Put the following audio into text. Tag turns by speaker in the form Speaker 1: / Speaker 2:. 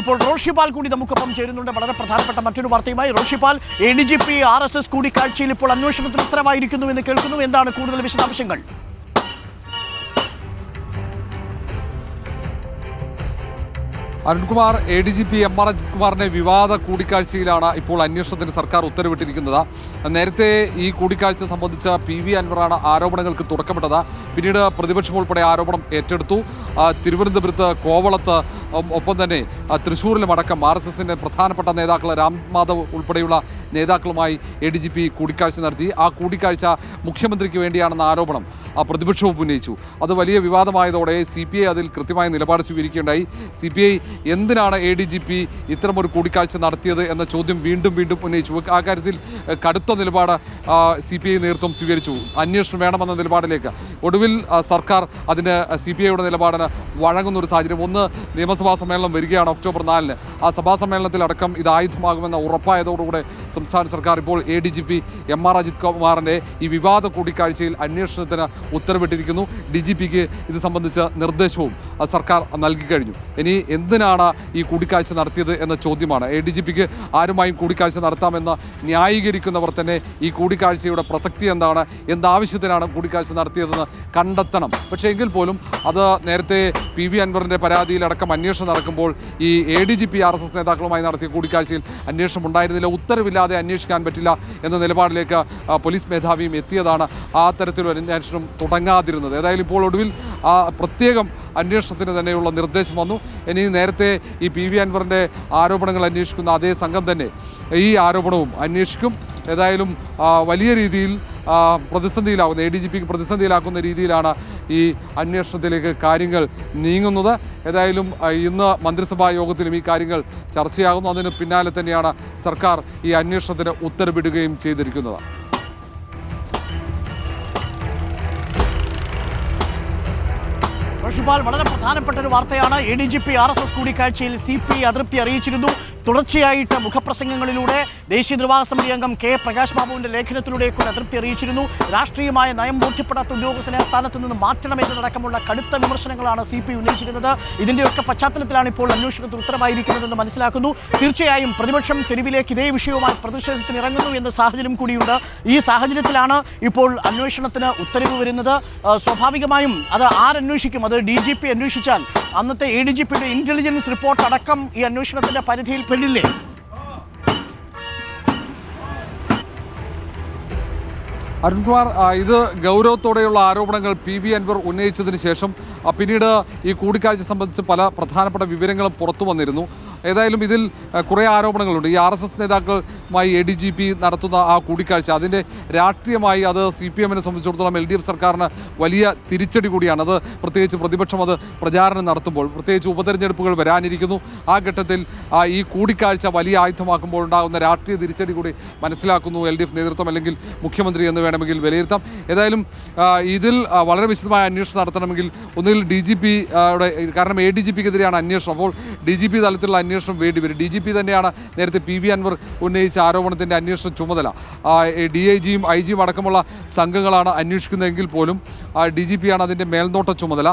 Speaker 1: ഇപ്പോൾ റോഷിപാൽ കൂടി നമുക്കൊപ്പം ചേരുന്നുണ്ട്. വളരെ പ്രധാനപ്പെട്ട മറ്റൊരു വാർത്തയുമായി Roshipal A D G P R S S കൂടിക്കാഴ്ചയിൽ ഇപ്പോൾ അന്വേഷണത്തിന് ഉത്തരവായിരിക്കുന്നു എന്ന് കേൾക്കുന്നു. എന്താണ് കൂടുതൽ വിശദാംശങ്ങൾ?
Speaker 2: Arunkumar A D G P M R Ajith കുമാറിന്റെ വിവാദ കൂടിക്കാഴ്ചയിലാണ് ഇപ്പോൾ അന്വേഷണത്തിന് സർക്കാർ ഉത്തരവിട്ടിരിക്കുന്നത്. നേരത്തെ ഈ കൂടിക്കാഴ്ച സംബന്ധിച്ച പി വി അൻവറാണ് ആരോപണങ്ങൾക്ക് തുടക്കമിട്ടത്. പിന്നീട് പ്രതിപക്ഷം ഉൾപ്പെടെ ആരോപണം ഏറ്റെടുത്തു. തിരുവനന്തപുരത്ത് കോവളത്ത് ഒപ്പം തന്നെ തൃശ്ശൂരിലും അടക്കം ആർ എസ് എസിന്റെ പ്രധാനപ്പെട്ട നേതാക്കൾ രാം ഉൾപ്പെടെയുള്ള നേതാക്കളുമായി എ ഡി ജി പി കൂടിക്കാഴ്ച നടത്തി. ആ കൂടിക്കാഴ്ച മുഖ്യമന്ത്രിക്ക് വേണ്ടിയാണെന്ന ആരോപണം ആ പ്രതിപക്ഷവും ഉന്നയിച്ചു. അത് വലിയ വിവാദമായതോടെ സി പി ഐ അതിൽ കൃത്യമായ നിലപാട് സ്വീകരിക്കുകയുണ്ടായി. സി പി ഐ എന്തിനാണ് എ ഡി ജി പി ഇത്തരമൊരു കൂടിക്കാഴ്ച നടത്തിയത് എന്ന ചോദ്യം വീണ്ടും വീണ്ടും ഉന്നയിച്ചു. ആ കാര്യത്തിൽ കടുത്ത നിലപാട് സി പി ഐ നേതൃത്വം സ്വീകരിച്ചു. അന്വേഷണം വേണമെന്ന നിലപാടിലേക്ക്. ഒടുവിൽ സർക്കാർ അതിന് സി പി ഐയുടെ നിലപാടിന് വഴങ്ങുന്ന ഒരു സാഹചര്യം. ഒന്ന് നിയമസഭാ സമ്മേളനം വരികയാണ് ഒക്ടോബർ നാലിന്. ആ സഭാ സമ്മേളനത്തിലടക്കം ഇത് ആയുധമാകുമെന്ന ഉറപ്പായതോടുകൂടെ സംസ്ഥാന സർക്കാർ ഇപ്പോൾ A D G P M R Ajith കുമാറിന്റെ ഈ വിവാദ കൂടിക്കാഴ്ചയിൽ അന്വേഷണത്തിന് ഉത്തരവിട്ടിരിക്കുന്നു. ഡി ജി പിക്ക് ഇത് സംബന്ധിച്ച നിർദ്ദേശവും സർക്കാർ നൽകി കഴിഞ്ഞു. ഇനി എന്തിനാണ് ഈ കൂടിക്കാഴ്ച നടത്തിയത് എന്ന ചോദ്യമാണ്. എ ഡി ജി പിക്ക് ആരുമായും കൂടിക്കാഴ്ച നടത്താമെന്ന് ന്യായീകരിക്കുന്നവർ തന്നെ ഈ കൂടിക്കാഴ്ചയുടെ പ്രസക്തി എന്താണ് എന്താവശ്യത്തിനാണ് കൂടിക്കാഴ്ച നടത്തിയതെന്ന് കണ്ടെത്തണം. പക്ഷേ എങ്കിൽ പോലും അത് നേരത്തെ പി വി അൻവറിന്റെ പരാതിയിലടക്കം അന്വേഷണം നടക്കുമ്പോൾ ഈ A D G P R S S നേതാക്കളുമായി നടത്തിയ കൂടിക്കാഴ്ചയിൽ അന്വേഷണം ഉണ്ടായിരുന്നില്ല ഉത്തരവില്ലാതെ അന്വേഷിക്കാൻ പറ്റില്ല എന്ന നിലപാടിലേക്ക് പോലീസ് മേധാവിയും എത്തിയതാണ് ആ തരത്തിലൊരു അന്വേഷണം തുടങ്ങാതിരുന്നത്. ഏതായാലും ഇപ്പോൾ ഒടുവിൽ ആ പ്രത്യേകം അന്വേഷണത്തിന് തന്നെയുള്ള നിർദ്ദേശം വന്നു. ഇനി നേരത്തെ ഈ പി വി അൻവറിന്റെ ആരോപണങ്ങൾ അന്വേഷിക്കുന്ന അതേ സംഘം തന്നെ ഈ ആരോപണവും അന്വേഷിക്കും. ഏതായാലും വലിയ രീതിയിൽ പ്രതിസന്ധിയിലാകുന്ന എ ഡി ജി പിക്ക് പ്രതിസന്ധിയിലാക്കുന്ന രീതിയിലാണ് ഈ അന്വേഷണത്തിലേക്ക് കാര്യങ്ങൾ നീങ്ങുന്നത്. ഏതായാലും ഇന്ന് മന്ത്രിസഭാ യോഗത്തിലും ഈ കാര്യങ്ങൾ ചർച്ചയാകുന്നു. അതിന് പിന്നാലെ തന്നെയാണ് സർക്കാർ ഈ അന്വേഷണത്തിന് ഉത്തരവിടുകയും ചെയ്തിരിക്കുന്നത്.
Speaker 1: ഋഷുപാൽ വളരെ പ്രധാനപ്പെട്ട ഒരു വാർത്തയാണ്. A D G P R S S കൂടിക്കാഴ്ചയിൽ സി പി ഐ അതൃപ്തി അറിയിച്ചിരുന്നു. തുടർച്ചയായിട്ട് മുഖപ്രസംഗങ്ങളിലൂടെ ദേശീയ നിർവാഹക സമിതി അംഗം കെ പ്രകാശ് ബാബുവിന്റെ ലേഖനത്തിലൂടെയൊക്കെ അതൃപ്തി അറിയിച്ചിരുന്നു രാഷ്ട്രീയമായ നയം ബോധ്യപ്പെടാത്ത ഉദ്യോഗസ്ഥനെ സ്ഥാനത്ത് നിന്ന് മാറ്റണമെന്നതടക്കമുള്ള കടുത്ത വിമർശനങ്ങളാണ് സി പി ഉന്നയിച്ചിരുന്നത്. ഇതിന്റെയൊക്കെ പശ്ചാത്തലത്തിലാണ് ഇപ്പോൾ അന്വേഷണത്തിന് ഉത്തരവായിരിക്കുന്നതെന്ന് മനസ്സിലാക്കുന്നു. തീർച്ചയായും പ്രതിപക്ഷം തെരുവിലേക്ക് ഇതേ വിഷയവുമായി പ്രതിഷേധത്തിന് ഇറങ്ങുന്നു എന്ന സാഹചര്യം കൂടിയുണ്ട്. ഈ സാഹചര്യത്തിലാണ് ഇപ്പോൾ അന്വേഷണത്തിന് ഉത്തരവ് വരുന്നത്. സ്വാഭാവികമായും അത് ആരന്വേഷിക്കും? അത് ഡി ജി പി അന്വേഷിച്ചാൽ. അന്നത്തെ എ ഡി ജി പിയുടെ ഇന്റലിജൻസ് റിപ്പോർട്ട് അടക്കം ഈ അന്വേഷണത്തിന്റെ പരിധിയിൽ പെടില്ലേ
Speaker 2: അരുൺകുമാർ ഇത് ഗൗരവത്തോടെയുള്ള ആരോപണങ്ങൾ പി വി അൻവർ ഉന്നയിച്ചതിന് ശേഷം പിന്നീട് ഈ കൂടിക്കാഴ്ച സംബന്ധിച്ച് പല പ്രധാനപ്പെട്ട വിവരങ്ങളും പുറത്തു വന്നിരുന്നു. ഏതായാലും ഇതിൽ കുറേ ആരോപണങ്ങളുണ്ട്. ഈ ആർ എസ് എസ് നേതാക്കളുമായി എ ഡി ജി പി നടത്തുന്ന ആ കൂടിക്കാഴ്ച അതിന്റെ രാഷ്ട്രീയമായി അത് സി പി എമ്മിനെ സംബന്ധിച്ചിടത്തോളം എൽ ഡി എഫ് സർക്കാരിന് വലിയ തിരിച്ചടി കൂടിയാണ്. അത് പ്രത്യേകിച്ച് പ്രതിപക്ഷം അത് പ്രചാരണം നടത്തുമ്പോൾ പ്രത്യേകിച്ച് ഉപതെരഞ്ഞെടുപ്പുകൾ വരാനിരിക്കുന്നു. ആ ഘട്ടത്തിൽ ഈ കൂടിക്കാഴ്ച വലിയ ആയുധമാക്കുമ്പോൾ ഉണ്ടാകുന്ന രാഷ്ട്രീയ തിരിച്ചടി കൂടി മനസ്സിലാക്കുന്നു എൽ ഡി എഫ് നേതൃത്വം അല്ലെങ്കിൽ മുഖ്യമന്ത്രി എന്ന് വേണമെങ്കിൽ വിലയിരുത്താം. ഏതായാലും ഇതിൽ വളരെ വിശദമായ അന്വേഷണം നടത്തണമെങ്കിൽ ഒന്നുകിൽ ഡി ജി പി കാരണം എ ഡി ജി പിക്കെതിരെയാണ് അന്വേഷണം. അപ്പോൾ ഡി ജി പി തലത്തിലുള്ള വേണ്ടി വരും ഡി ജി പി തന്നെയാണ് നേരത്തെ പി വി അൻവർ ഉന്നയിച്ച ആരോപണത്തിന്റെ അന്വേഷണ ചുമതല. ഡി ഐ ജിയും ഐ ജിയും അടക്കമുള്ള സംഘങ്ങളാണ് അന്വേഷിക്കുന്നതെങ്കിൽ പോലും ഡി ജി പിയാണ് അതിന്റെ മേൽനോട്ട ചുമതല.